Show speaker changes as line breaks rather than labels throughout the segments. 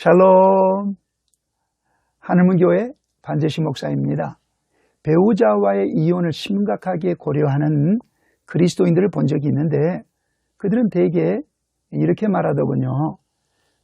샬롬. 하늘문 교회 반재시 목사입니다. 배우자와의 이혼을 심각하게 고려하는 그리스도인들을 본 적이 있는데 그들은 대개 이렇게 말하더군요.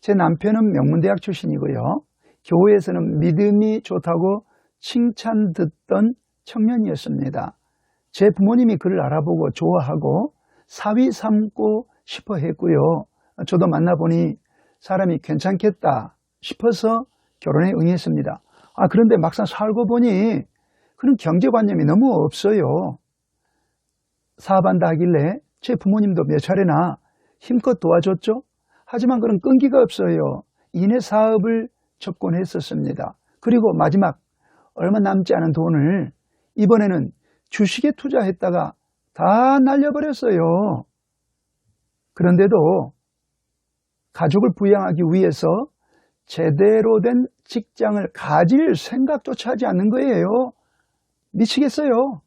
제 남편은 명문대학 출신이고요. 교회에서는 믿음이 좋다고 칭찬 듣던 청년이었습니다. 제 부모님이 그를 알아보고 좋아하고 사위 삼고 싶어 했고요. 저도 만나보니 사람이 괜찮겠다 싶어서 결혼에 응했습니다. 아, 그런데 막상 살고 보니 그런 경제관념이 너무 없어요. 사업한다 하길래 제 부모님도 몇 차례나 힘껏 도와줬죠. 하지만 그런 끈기가 없어요. 이내 사업을 접곤했었습니다. 그리고 마지막 얼마 남지 않은 돈을 이번에는 주식에 투자했다가 다 날려버렸어요. 그런데도 가족을 부양하기 위해서 제대로 된 직장을 가질 생각조차 하지 않는 거예요. 미치겠어요.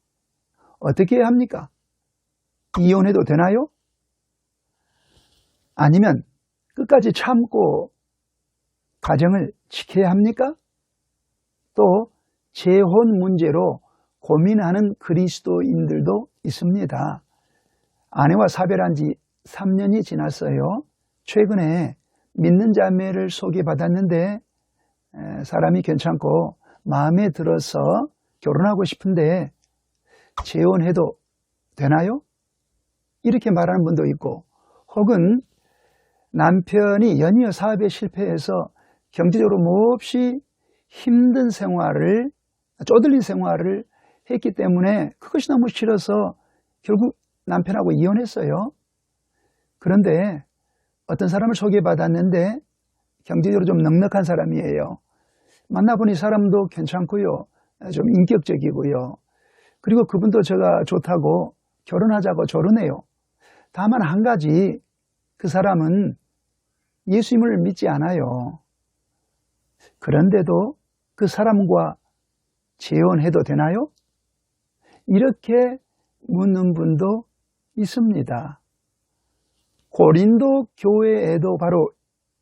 어떻게 해야 합니까? 이혼해도 되나요? 아니면 끝까지 참고 가정을 지켜야 합니까? 또 재혼 문제로 고민하는 그리스도인들도 있습니다. 아내와 사별한 지 3년이 지났어요. 최근에 믿는 자매를 소개받았는데 사람이 괜찮고 마음에 들어서 결혼하고 싶은데 재혼해도 되나요? 이렇게 말하는 분도 있고 혹은 남편이 연이어 사업에 실패해서 경제적으로 몹시 힘든 생활을 쪼들린 생활을 했기 때문에 그것이 너무 싫어서 결국 남편하고 이혼했어요. 그런데 어떤 사람을 소개받았는데 경제적으로 좀 넉넉한 사람이에요. 만나보니 사람도 괜찮고요. 좀 인격적이고요. 그리고 그분도 제가 좋다고 결혼하자고 결혼해요. 다만 한 가지 그 사람은 예수님을 믿지 않아요. 그런데도 그 사람과 재혼해도 되나요? 이렇게 묻는 분도 있습니다. 고린도 교회에도 바로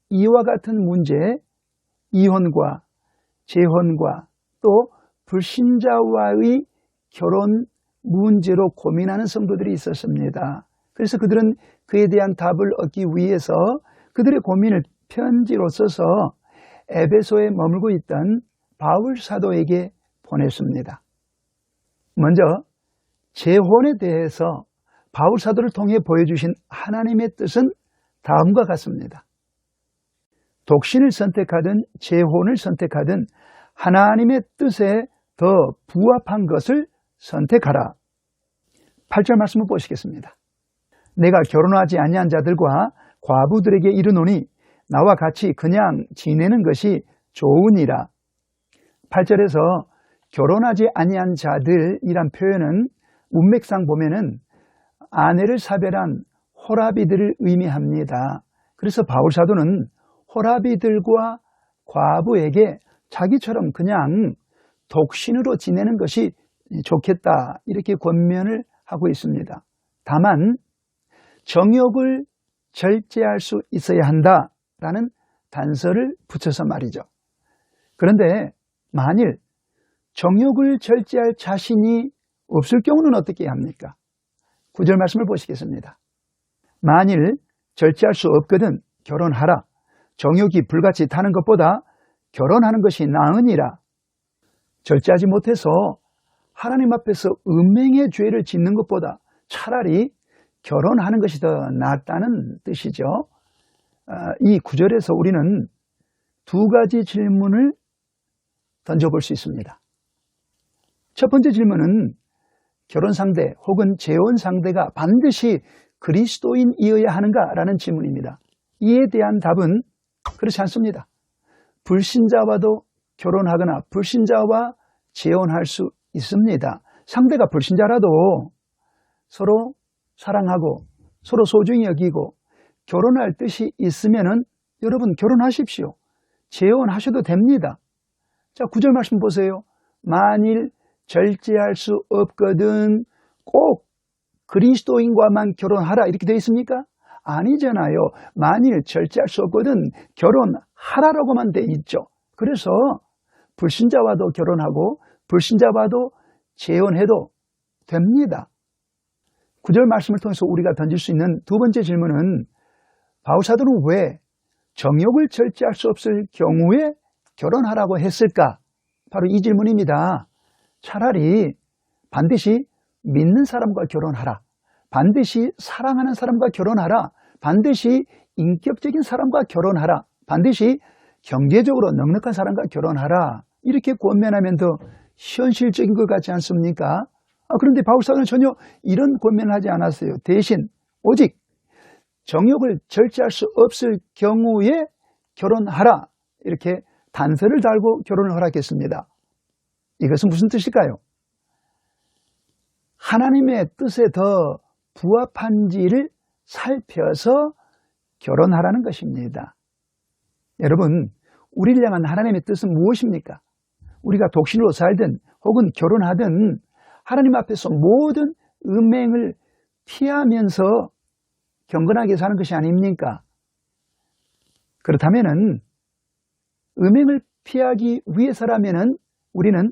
이와 같은 문제, 이혼과 재혼과 또 불신자와의 결혼 문제로 고민하는 성도들이 있었습니다. 그래서 그들은 그에 대한 답을 얻기 위해서 그들의 고민을 편지로 써서 에베소에 머물고 있던 바울 사도에게 보냈습니다. 먼저 재혼에 대해서 바울 사도를 통해 보여주신 하나님의 뜻은 다음과 같습니다. 독신을 선택하든 재혼을 선택하든 하나님의 뜻에 더 부합한 것을 선택하라. 8절 말씀을 보시겠습니다. 내가 결혼하지 아니한 자들과 과부들에게 이르노니 나와 같이 그냥 지내는 것이 좋으니라. 8절에서 결혼하지 아니한 자들이란 표현은 문맥상 보면은 아내를 사별한 호라비들을 의미합니다. 그래서 바울 사도는 호라비들과 과부에게 자기처럼 그냥 독신으로 지내는 것이 좋겠다 이렇게 권면을 하고 있습니다. 다만 정욕을 절제할 수 있어야 한다라는 단서를 붙여서 말이죠. 그런데 만일 정욕을 절제할 자신이 없을 경우는 어떻게 합니까? 구절 말씀을 보시겠습니다. 만일 절제할 수 없거든 결혼하라. 정욕이 불같이 타는 것보다 결혼하는 것이 나으니라. 절제하지 못해서 하나님 앞에서 음행의 죄를 짓는 것보다 차라리 결혼하는 것이 더 낫다는 뜻이죠. 아, 이 구절에서 우리는 두 가지 질문을 던져볼 수 있습니다. 첫 번째 질문은 결혼 상대 혹은 재혼 상대가 반드시 그리스도인이어야 하는가라는 질문입니다. 이에 대한 답은 그렇지 않습니다. 불신자와도 결혼하거나 불신자와 재혼할 수 있습니다. 상대가 불신자라도 서로 사랑하고 서로 소중히 여기고 결혼할 뜻이 있으면은 여러분 결혼하십시오. 재혼하셔도 됩니다. 자, 구절 말씀 보세요. 만일 절제할 수 없거든 꼭 그리스도인과만 결혼하라 이렇게 되어 있습니까? 아니잖아요. 만일 절제할 수 없거든 하라라고만 돼 있죠. 그래서 불신자와도 결혼하고 불신자와도 재혼해도 됩니다. 구절 말씀을 통해서 우리가 던질 수 있는 두 번째 질문은 바울사도는 왜 정욕을 절제할 수 없을 경우에 결혼하라고 했을까? 바로 이 질문입니다. 차라리 반드시 믿는 사람과 결혼하라. 반드시 사랑하는 사람과 결혼하라. 반드시 인격적인 사람과 결혼하라. 반드시 경제적으로 넉넉한 사람과 결혼하라. 이렇게 권면하면 더 현실적인 것 같지 않습니까? 아, 그런데 바울사는 전혀 이런 권면을 하지 않았어요. 대신 오직 정욕을 절제할 수 없을 경우에 결혼하라. 이렇게 단서를 달고 결혼을 허락했습니다. 이것은 무슨 뜻일까요? 하나님의 뜻에 더 부합한지를 살펴서 결혼하라는 것입니다. 여러분, 우리를 향한 하나님의 뜻은 무엇입니까? 우리가 독신으로 살든 혹은 결혼하든 하나님 앞에서 모든 음행을 피하면서 경건하게 사는 것이 아닙니까? 그렇다면 음행을 피하기 위해서라면 우리는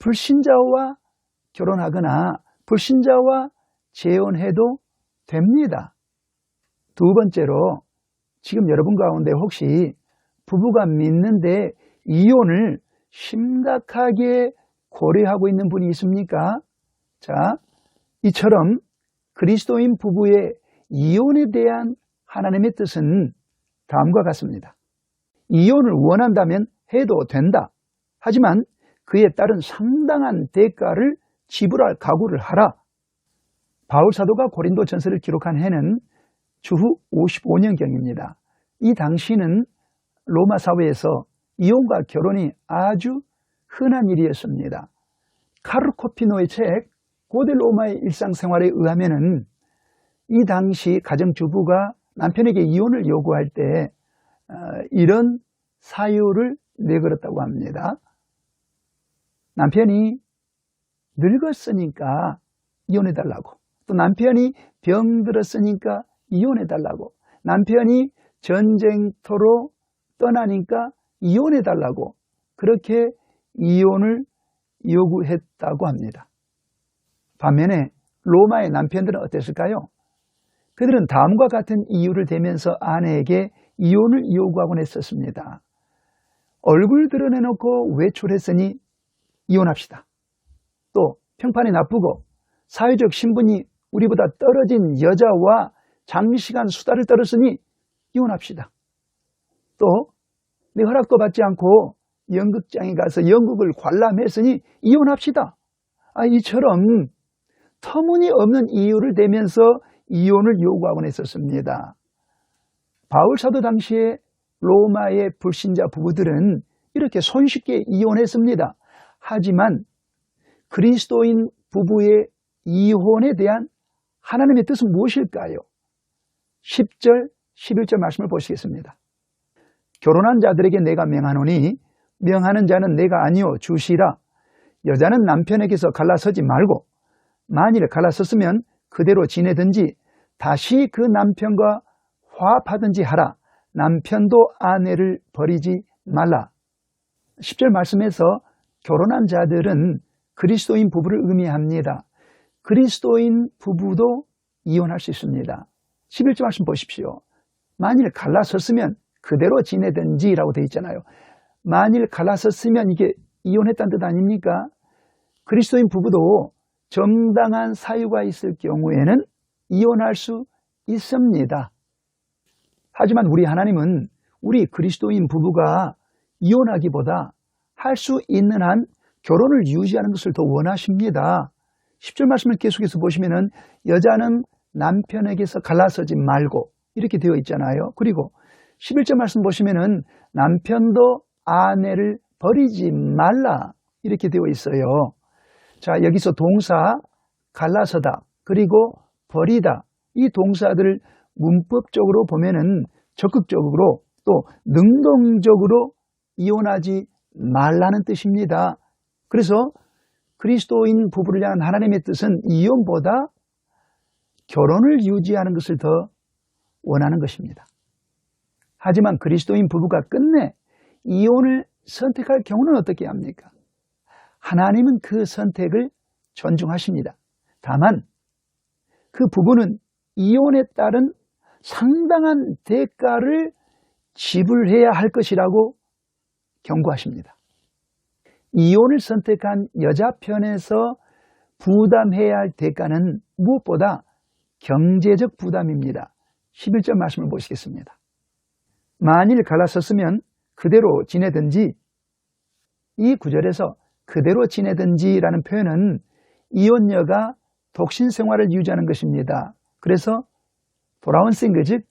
불신자와 결혼하거나 불신자와 재혼해도 됩니다. 두 번째로 지금 여러분 가운데 혹시 부부가 믿는데 이혼을 심각하게 고려하고 있는 분이 있습니까? 자, 이처럼 그리스도인 부부의 이혼에 대한 하나님의 뜻은 다음과 같습니다. 이혼을 원한다면 해도 된다. 하지만 그에 따른 상당한 대가를 지불할 각오를 하라. 바울 사도가 고린도 전서를 기록한 해는 주후 55년경입니다. 이 당시는 로마 사회에서 이혼과 결혼이 아주 흔한 일이었습니다. 카르 코피노의 책 고대 로마의 일상생활에 의하면이 당시 가정주부가 남편에게 이혼을 요구할 때 어, 이런 사유를 내걸었다고 합니다. 남편이 늙었으니까 이혼해 달라고. 또 남편이 병들었으니까 이혼해 달라고. 남편이 전쟁터로 떠나니까 이혼해 달라고. 그렇게 이혼을 요구했다고 합니다. 반면에 로마의 남편들은 어땠을까요? 그들은 다음과 같은 이유를 대면서 아내에게 이혼을 요구하곤 했었습니다. 얼굴 드러내놓고 외출했으니 이혼합시다. 또 평판이 나쁘고 사회적 신분이 우리보다 떨어진 여자와 장시간 수다를 떨었으니 이혼합시다. 또 내 허락도 받지 않고 연극장에 가서 연극을 관람했으니 이혼합시다. 아, 이처럼 터무니없는 이유를 대면서 이혼을 요구하곤 했었습니다. 바울 사도 당시에 로마의 불신자 부부들은 이렇게 손쉽게 이혼했습니다. 하지만 그리스도인 부부의 이혼에 대한 하나님의 뜻은 무엇일까요? 10절, 11절 말씀을 보시겠습니다. 결혼한 자들에게 내가 명하노니 명하는 자는 내가 아니요 주시라. 여자는 남편에게서 갈라서지 말고 만일 갈라섰으면 그대로 지내든지 다시 그 남편과 화합하든지 하라. 남편도 아내를 버리지 말라. 10절 말씀에서 결혼한 자들은 그리스도인 부부를 의미합니다. 그리스도인 부부도 이혼할 수 있습니다. 11절 말씀 보십시오. 만일 갈라섰으면 그대로 지내든지 라고 되어 있잖아요. 만일 갈라섰으면 이게 이혼했다는 뜻 아닙니까? 그리스도인 부부도 정당한 사유가 있을 경우에는 이혼할 수 있습니다. 하지만 우리 하나님은 우리 그리스도인 부부가 이혼하기보다 할 수 있는 한 결혼을 유지하는 것을 더 원하십니다. 10절 말씀을 계속해서 보시면은 여자는 남편에게서 갈라서지 말고 이렇게 되어 있잖아요. 그리고 11절 말씀 보시면은 남편도 아내를 버리지 말라 이렇게 되어 있어요. 자, 여기서 동사 갈라서다 그리고 버리다 이 동사들을 문법적으로 보면은 적극적으로 또 능동적으로 이혼하지 말라는 뜻입니다. 그래서 그리스도인 부부를 향한 하나님의 뜻은 이혼보다 결혼을 유지하는 것을 더 원하는 것입니다. 하지만 그리스도인 부부가 끝내 이혼을 선택할 경우는 어떻게 합니까? 하나님은 그 선택을 존중하십니다. 다만 그 부부는 이혼에 따른 상당한 대가를 지불해야 할 것이라고 경고하십니다. 이혼을 선택한 여자 편에서 부담해야 할 대가는 무엇보다 경제적 부담입니다. 11절 말씀을 보시겠습니다. 만일 갈라섰으면 그대로 지내든지 이 구절에서 그대로 지내든지라는 표현은 이혼녀가 독신 생활을 유지하는 것입니다. 그래서 돌아온 싱글 즉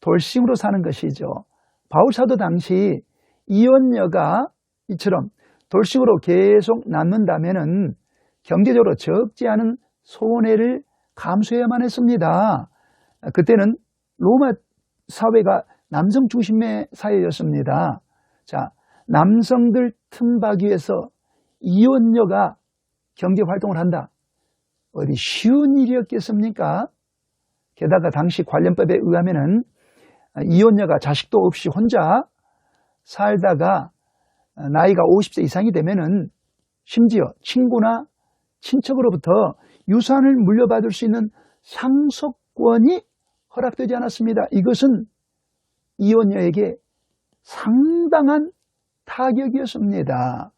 돌싱으로 사는 것이죠. 바울사도 당시 이혼녀가 이처럼 돌싱으로 계속 남는다면 경제적으로 적지 않은 손해를 감수해야만 했습니다. 그때는 로마 사회가 남성 중심의 사회였습니다. 자, 남성들 틈바기 위해서 이혼녀가 경제 활동을 한다. 어디 쉬운 일이었겠습니까? 게다가 당시 관련법에 의하면은 이혼녀가 자식도 없이 혼자 살다가 나이가 50세 이상이 되면은 심지어 친구나 친척으로부터 유산을 물려받을 수 있는 상속권이 허락되지 않았습니다. 이것은 이혼녀에게 상당한 타격이었습니다.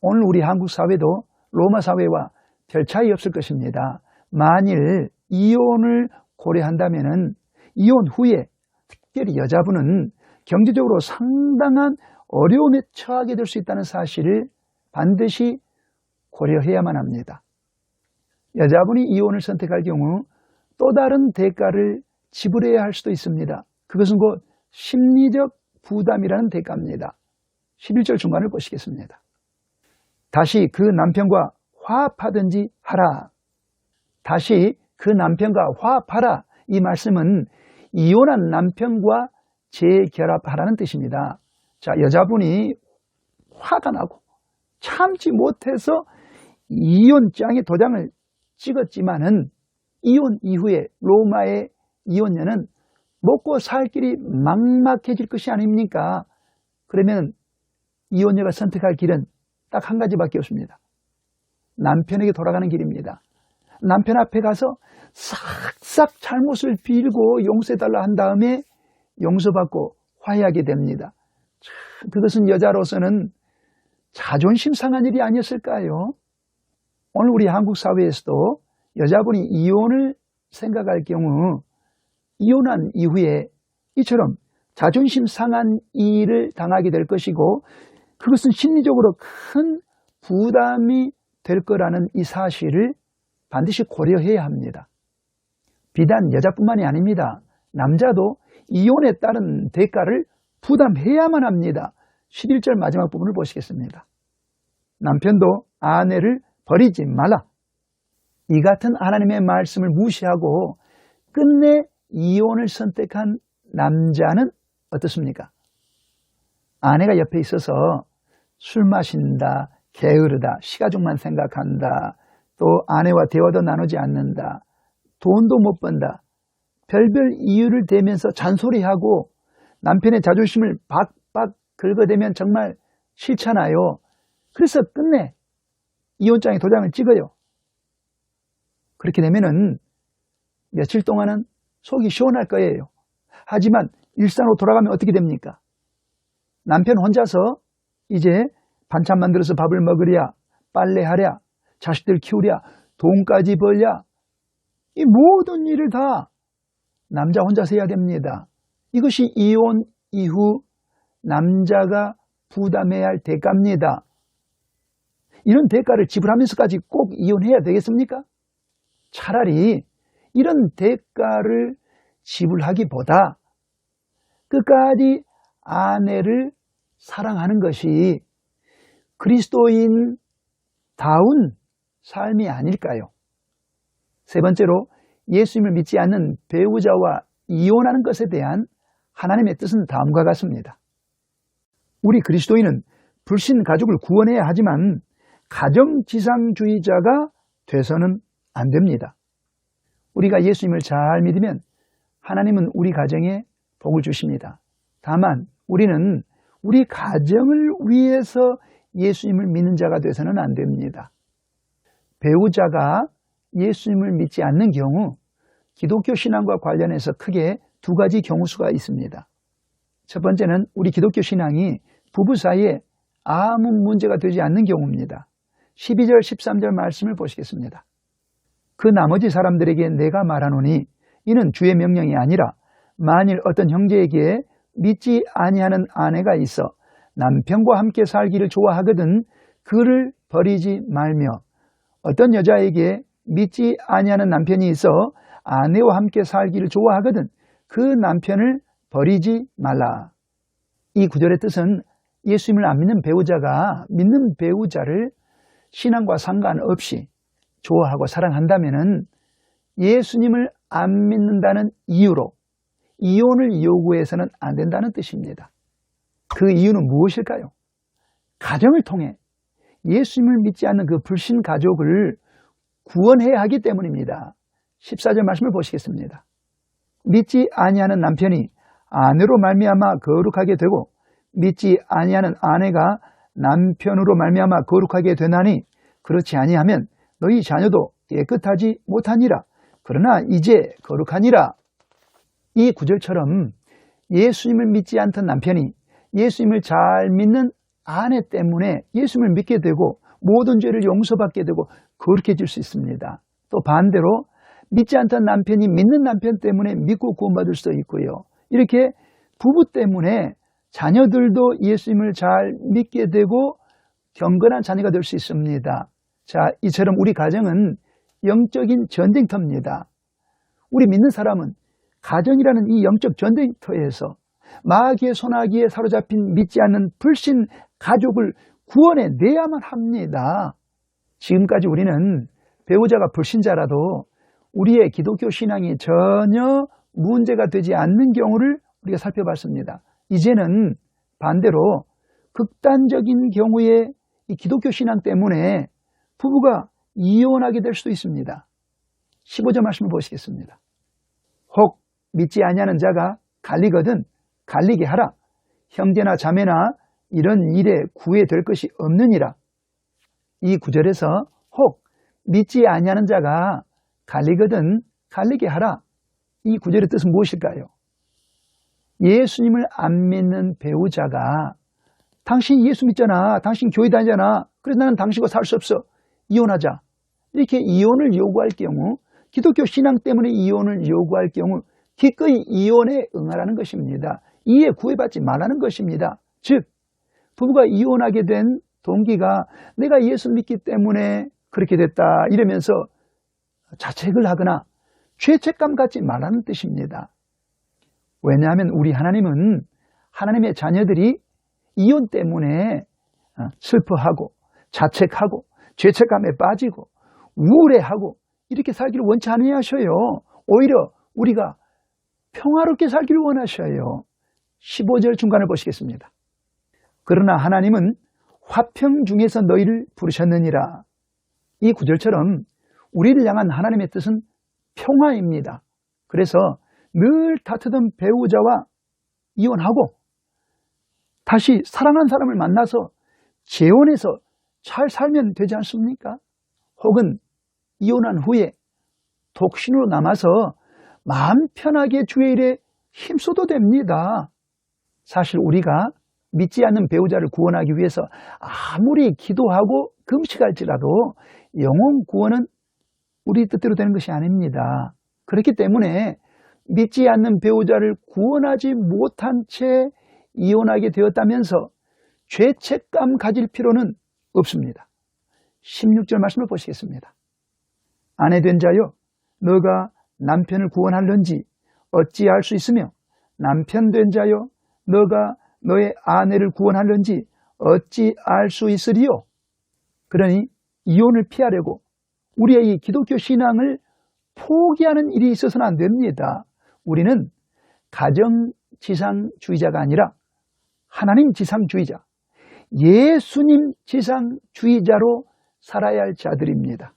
오늘 우리 한국 사회도 로마 사회와 별 차이 없을 것입니다. 만일 이혼을 고려한다면 이혼 후에 특별히 여자분은 경제적으로 상당한 어려움에 처하게 될 수 있다는 사실을 반드시 고려해야만 합니다. 여자분이 이혼을 선택할 경우 또 다른 대가를 지불해야 할 수도 있습니다. 그것은 곧 심리적 부담이라는 대가입니다. 11절 중간을 보시겠습니다. 다시 그 남편과 화합하든지 하라. 다시 그 남편과 화합하라. 이 말씀은 이혼한 남편과 재결합하라는 뜻입니다. 자, 여자분이 화가 나고 참지 못해서 이혼장에 도장을 찍었지만은 이혼 이후에 로마의 이혼녀는 먹고 살 길이 막막해질 것이 아닙니까? 그러면 이혼녀가 선택할 길은 딱 한 가지밖에 없습니다. 남편에게 돌아가는 길입니다. 남편 앞에 가서 싹싹 잘못을 빌고 용서해달라 한 다음에 용서받고 화해하게 됩니다. 그것은 여자로서는 자존심 상한 일이 아니었을까요? 오늘 우리 한국 사회에서도 여자분이 이혼을 생각할 경우 이혼한 이후에 이처럼 자존심 상한 일을 당하게 될 것이고 그것은 심리적으로 큰 부담이 될 거라는 이 사실을 반드시 고려해야 합니다. 비단 여자뿐만이 아닙니다. 남자도 이혼에 따른 대가를 부담해야만 합니다. 11절 마지막 부분을 보시겠습니다. 남편도 아내를 버리지 말라. 이 같은 하나님의 말씀을 무시하고 끝내 이혼을 선택한 남자는 어떻습니까? 아내가 옆에 있어서 술 마신다, 게으르다, 시가족만 생각한다, 또 아내와 대화도 나누지 않는다, 돈도 못 번다, 별별 이유를 대면서 잔소리하고 남편의 자존심을 박박 긁어대면 정말 싫잖아요. 그래서 끝내 이혼장에 도장을 찍어요. 그렇게 되면은 며칠 동안은 속이 시원할 거예요. 하지만 일상으로 돌아가면 어떻게 됩니까? 남편 혼자서 이제 반찬 만들어서 밥을 먹으랴, 빨래하랴, 자식들 키우랴, 돈까지 벌랴, 이 모든 일을 다 남자 혼자서 해야 됩니다. 이것이 이혼 이후 남자가 부담해야 할 대가입니다. 이런 대가를 지불하면서까지 꼭 이혼해야 되겠습니까? 차라리 이런 대가를 지불하기보다 끝까지 아내를 사랑하는 것이 그리스도인 다운 삶이 아닐까요? 세 번째로 예수님을 믿지 않는 배우자와 이혼하는 것에 대한 하나님의 뜻은 다음과 같습니다. 우리 그리스도인은 불신 가족을 구원해야 하지만 가정지상주의자가 돼서는 안 됩니다. 우리가 예수님을 잘 믿으면 하나님은 우리 가정에 복을 주십니다. 다만 우리는 우리 가정을 위해서 예수님을 믿는 자가 돼서는 안 됩니다. 배우자가 예수님을 믿지 않는 경우 기독교 신앙과 관련해서 크게 두 가지 경우수가 있습니다. 첫 번째는 우리 기독교 신앙이 부부 사이에 아무 문제가 되지 않는 경우입니다. 12절, 13절 말씀을 보시겠습니다. 그 나머지 사람들에게 내가 말하노니 이는 주의 명령이 아니라 만일 어떤 형제에게 믿지 아니하는 아내가 있어 남편과 함께 살기를 좋아하거든 그를 버리지 말며 어떤 여자에게 믿지 아니하는 남편이 있어 아내와 함께 살기를 좋아하거든 그 남편을 버리지 말라. 이 구절의 뜻은 예수님을 안 믿는 배우자가 믿는 배우자를 신앙과 상관없이 좋아하고 사랑한다면 예수님을 안 믿는다는 이유로 이혼을 요구해서는 안 된다는 뜻입니다. 그 이유는 무엇일까요? 가정을 통해 예수님을 믿지 않는 그 불신 가족을 구원해야 하기 때문입니다. 14절 말씀을 보시겠습니다. 믿지 아니하는 남편이 아내로 말미암아 거룩하게 되고 믿지 아니하는 아내가 남편으로 말미암아 거룩하게 되나니 그렇지 아니하면 너희 자녀도 깨끗하지 못하니라. 그러나 이제 거룩하니라. 이 구절처럼 예수님을 믿지 않던 남편이 예수님을 잘 믿는 아내 때문에 예수님을 믿게 되고 모든 죄를 용서받게 되고 거룩해질 수 있습니다. 또 반대로 믿지 않던 남편이 믿는 남편 때문에 믿고 구원받을 수도 있고요. 이렇게 부부 때문에 자녀들도 예수님을 잘 믿게 되고 경건한 자녀가 될 수 있습니다. 자, 이처럼 우리 가정은 영적인 전쟁터입니다. 우리 믿는 사람은 가정이라는 이 영적 전쟁터에서 마귀의 소나기에 사로잡힌 믿지 않는 불신 가족을 구원해 내야만 합니다. 지금까지 우리는 배우자가 불신자라도 우리의 기독교 신앙이 전혀 문제가 되지 않는 경우를 우리가 살펴봤습니다. 이제는 반대로 극단적인 경우에 이 기독교 신앙 때문에 부부가 이혼하게 될 수도 있습니다. 15절 말씀을 보시겠습니다. 혹 믿지 아니하는 자가 갈리거든 갈리게 하라. 형제나 자매나 이런 일에 구애될 것이 없느니라. 이 구절에서 혹 믿지 아니하는 자가 갈리거든 갈리게 하라. 이 구절의 뜻은 무엇일까요? 예수님을 안 믿는 배우자가 당신 예수 믿잖아. 당신 교회 다니잖아. 그래서 나는 당신과 살 수 없어. 이혼하자. 이렇게 이혼을 요구할 경우 기독교 신앙 때문에 이혼을 요구할 경우 기꺼이 이혼에 응하라는 것입니다. 이에 구애받지 말라는 것입니다. 즉 부부가 이혼하게 된 동기가 내가 예수 믿기 때문에 그렇게 됐다 이러면서 자책을 하거나 죄책감 갖지 말라는 뜻입니다. 왜냐하면 우리 하나님은 하나님의 자녀들이 이혼 때문에 어, 슬퍼하고 자책하고 죄책감에 빠지고 우울해하고 이렇게 살기를 원치 않으셔요. 오히려 우리가 평화롭게 살기를 원하셔요. 15절 중간을 보시겠습니다. 그러나 하나님은 화평 중에서 너희를 부르셨느니라. 이 구절처럼 우리를 향한 하나님의 뜻은 평화입니다. 그래서 늘 다투던 배우자와 이혼하고 다시 사랑한 사람을 만나서 재혼해서 잘 살면 되지 않습니까? 혹은 이혼한 후에 독신으로 남아서 마음 편하게 주의 일에 힘써도 됩니다. 사실 우리가 믿지 않는 배우자를 구원하기 위해서 아무리 기도하고 금식할지라도 영혼 구원은 우리 뜻대로 되는 것이 아닙니다. 그렇기 때문에 믿지 않는 배우자를 구원하지 못한 채 이혼하게 되었다면서 죄책감 가질 필요는 없습니다. 16절 말씀을 보시겠습니다. 아내 된 자여 너가 남편을 구원할런지 어찌할 수 있으며 남편 된 자여 너가 너의 아내를 구원할런지 어찌 알 수 있으리요? 그러니 이혼을 피하려고 우리의 이 기독교 신앙을 포기하는 일이 있어서는 안 됩니다. 우리는 가정 지상주의자가 아니라 하나님 지상주의자, 예수님 지상주의자로 살아야 할 자들입니다.